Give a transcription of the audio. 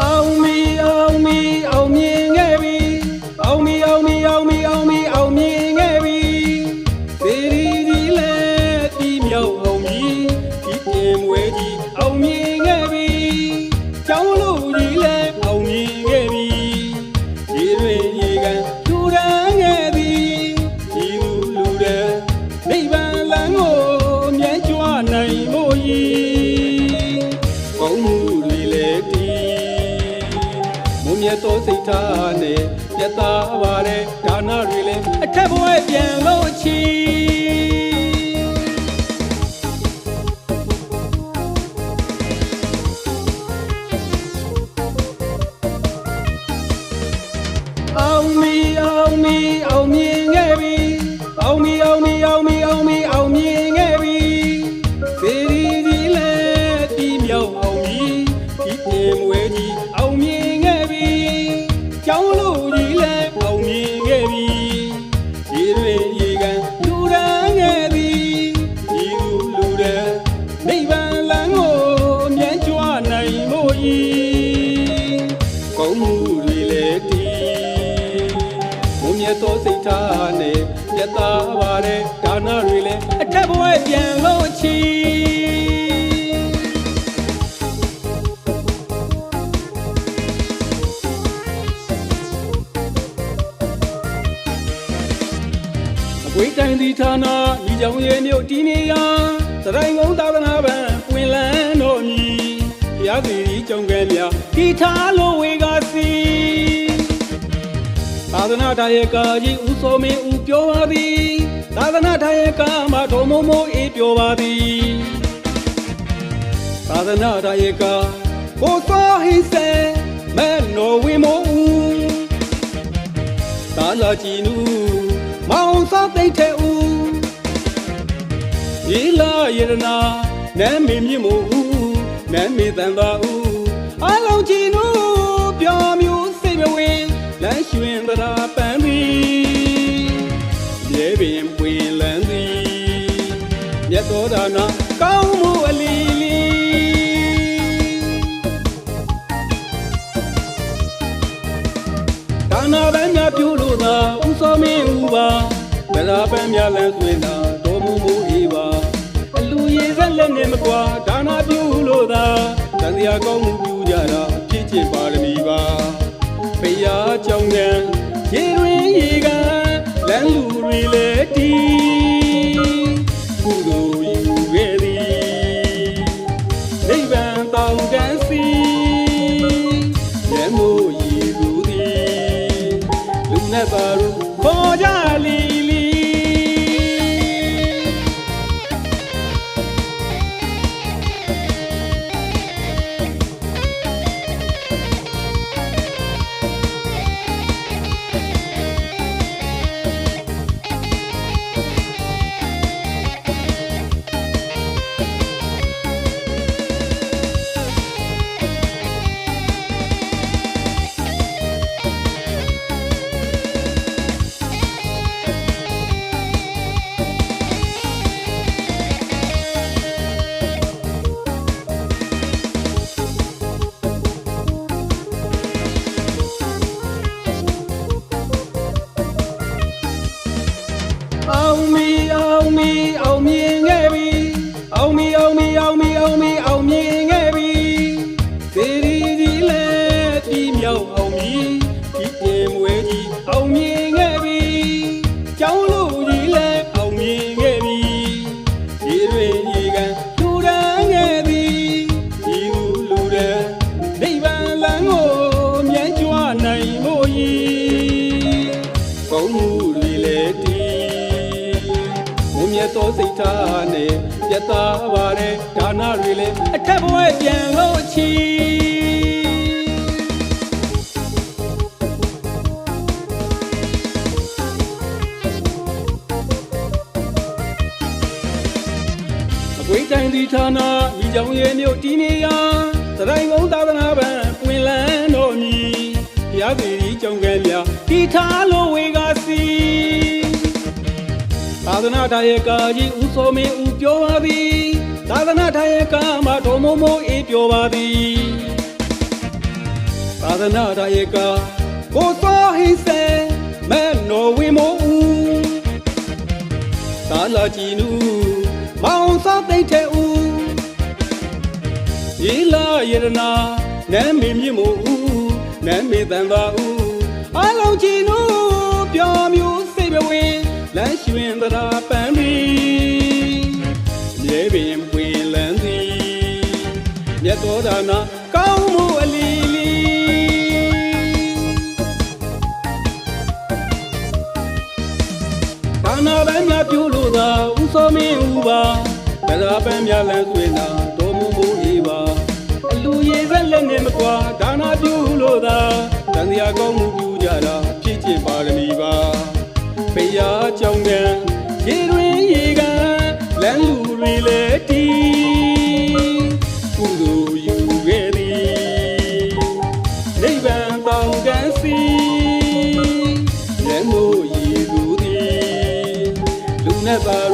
အော သောစိတ်ထားနဲ့ပြတ်သားပါတဲ့ဒါနတွေလည်းအထက်ဘဝပြန်လို့ချီအောင်မီအောင်မီအောင်မြ ကောင်းမှုတွေလည်းတည်မုံမြတ်သောစိတ်ထားနဲ့ပြတ်သားပါတဲ့ဒါနတွေလည်းအထက်ဘဝပြန်လို့ချီ ထားလို့ဝေကစီသာသနာတရဲ့ကာကြီးဦးစောမင်းဦးပြောပါသည်သာသနာတရဲ့ကာမတော်မမိုးအေးပြောပါသည်သာသနာတရေကကိုသောဟိစေမဲနိုဝေမိုဦးသာလာကြည်နူမောင်စောသိမ့်တဲ့ဦးယေလာယေရနာနမ်းမေမြင့်မို့ဦးနမ်းမေတန်သာဦးအလုံး ကြည်နူပြောမျိုးစိတ်မဝင်လမ်းရွှင်သရာပန်းသည်မြေပင်ပွင်လန်းသည်မြတ်သောဒါနာကောင်းမှုအလီလီဒါနာပန်းများပြုလို့သာဥစောမင်းဥပါဗလာပန်းများလန်းသွင်းတာတော်မူမူအေးပါအလူရည်ဆက်လက်နဲ့မကွာဒါနာပြုလို့သာတန်တရားကောင်းမှုပြုကြတာ ဖြစ်ချင်ပါရမီပါဖရာကြောင့်ငံရေတွင်ရေကလမ်းလူတွေလည်းတီး တ်သောစိတ်ထားနဲ့ပြတ်သားပါတဲ့ဒါနတွေလည်းအထက်ဘဝပြန်လို့ချီအကွေးတိုင်းဒီဌာနဤကြောင့်ရဲ့မြို့တီနေရာသရိုင်းကုန်းသာသနာပံပွင်လန်းတော်မီဘုရားသီရိကြုံကဲများဒီတီထားလို့ဝေကစီ သာသနာတရကာကြီးဦးစောမင်းဦးပြောပါသည်သာသနာတရကာမှာတော်မမိုးအေးပြောပါသည်သာသနာတရကာကိုစောဟိစေမဲနော်ဝေမိုးဦးသာလာကြည်နူမောင်စောသိတ်တဲ့ဦးယေလာယရနာနမ်းမေမြင့်မို့ဦးနမ်းမေတန်သာဦးအလုံးချီနူပျော်မျိုးစိတ်ဘဝင် လမ်းရွှင်သရာပန်းပြီးမြေပင်ပွင်လန်းသည်မြတ်တော်ဒါနာကောင်းမှုအလီလီဒါနာပန်းများပြုလို့သာဥသောမင်းဦးပါသရာပန်းများလမ်းဆွေနာတော်မူမူ၏ပါအလူရည်ဆက်လက်နဲ့မကွာဒါနာပြုလို့သာတန်တရားကောင်းမှုပြုကြတာဖြစ်ခြင်းပါရမီပါဖေယားကြောင့် ဗ္ဗာန်တောင်ကံစီလက်မို့ရည်သူသည်လူနဲ့ပါရူ